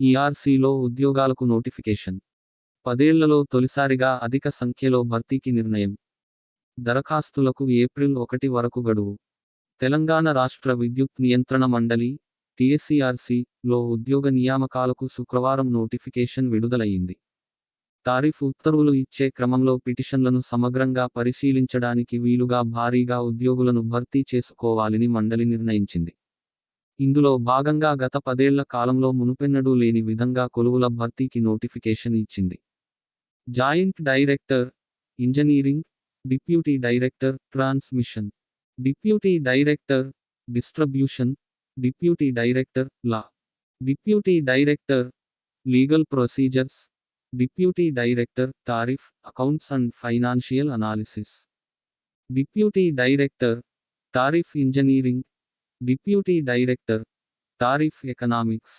ఈఆర్సీలో ఉద్యోగాలకు నోటిఫికేషన్. పదేళ్ళలో తొలిసారిగా అధిక సంఖ్యలో భర్తీకి నిర్ణయం. దరఖాస్తులకు ఏప్రిల్ ఒకటి వరకు గడువు. తెలంగాణ రాష్ట్ర విద్యుత్ నియంత్రణ మండలి టీఎస్సీఆర్సీ లో ఉద్యోగ నియామకాలకు శుక్రవారం నోటిఫికేషన్ విడుదలయ్యింది. టారిఫ్ ఉత్తర్వులు ఇచ్చే క్రమంలో పిటిషన్లను సమగ్రంగా పరిశీలించడానికి వీలుగా భారీగా ఉద్యోగులను భర్తీ చేసుకోవాలని మండలి నిర్ణయించింది. ఇందులో భాగంగా గత పదేళ్ళ కాలంలో మునుపెన్నడూ లేని విధంగా కొలువుల భర్తీకి నోటిఫికేషన్ ఇచ్చింది. Joint director engineering deputy director transmission. Deputy director distribution. Deputy director law. Deputy director legal procedures. Deputy director tariff accounts and financial analysis. Deputy director tariff engineering. Deputy director tariff economics.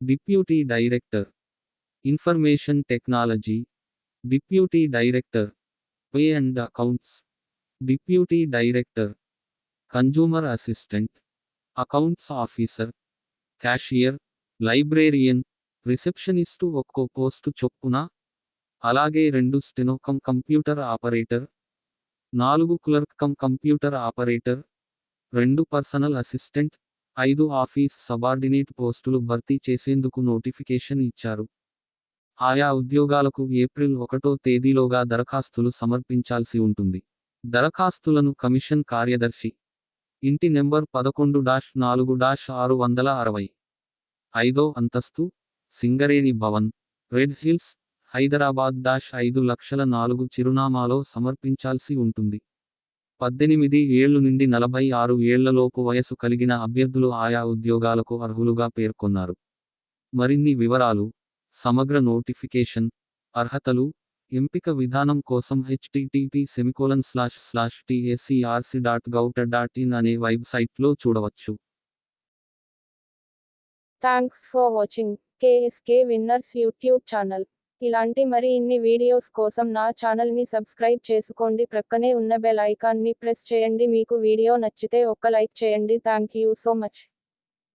Deputy director information technology. Deputy director pay and accounts. Deputy director consumer assistant accounts officer cashier librarian receptionist ఒక్కో post చొప్పున అలాగే రెండు steno cum computer operator నాలుగు clerk cum computer operator రెండు personal assistant ఐదు office subordinate పోస్టులు భర్తీ చేసేందుకు నోటిఫికేషన్ ఇచ్చారు. ఆయా ఉద్యోగాలకు ఏప్రిల్ ఒకటో తేదీలోగా దరఖాస్తులు సమర్పించాల్సి ఉంటుంది. దరఖాస్తులను కమిషన్ కార్యదర్శి ఇంటి నెంబర్ పదకొండు డాష్ నాలుగు డాష్ ఆరు వందల అరవై ఐదో అంతస్తు Singareni Bhavan red hills Hyderabad dash ఐదు లక్షల నాలుగు చిరునామాలో సమర్పించాల్సి ఉంటుంది. పద్దెనిమిది ఏళ్ళు నుండి నలభై ఆరు ఏళ్ళలోపు వయసు కలిగిన అభ్యర్థులు ఆయా ఉద్యోగాలకు అర్హులుగా పేర్కొన్నారు. మరిన్ని వివరాలు సమగ్ర నోటిఫికేషన్ అర్హతలు ఎంపిక విధానం కోసం HTTP semicolon slash slash TSCRC dot gov dot in అనే వెబ్సైట్లో చూడవచ్చు. Thanks for watching KSK winners YouTube channel ఇలాంటి మరి ఇన్ని వీడియోస్ కోసం నా ఛానల్ని సబ్స్క్రైబ్ చేసుకోండి. ప్రక్కనే ఉన్న బెల్ ఐకాన్ని ప్రెస్ చేయండి. మీకు వీడియో నచ్చితే ఒక్క లైక్ చేయండి. Thank you so much.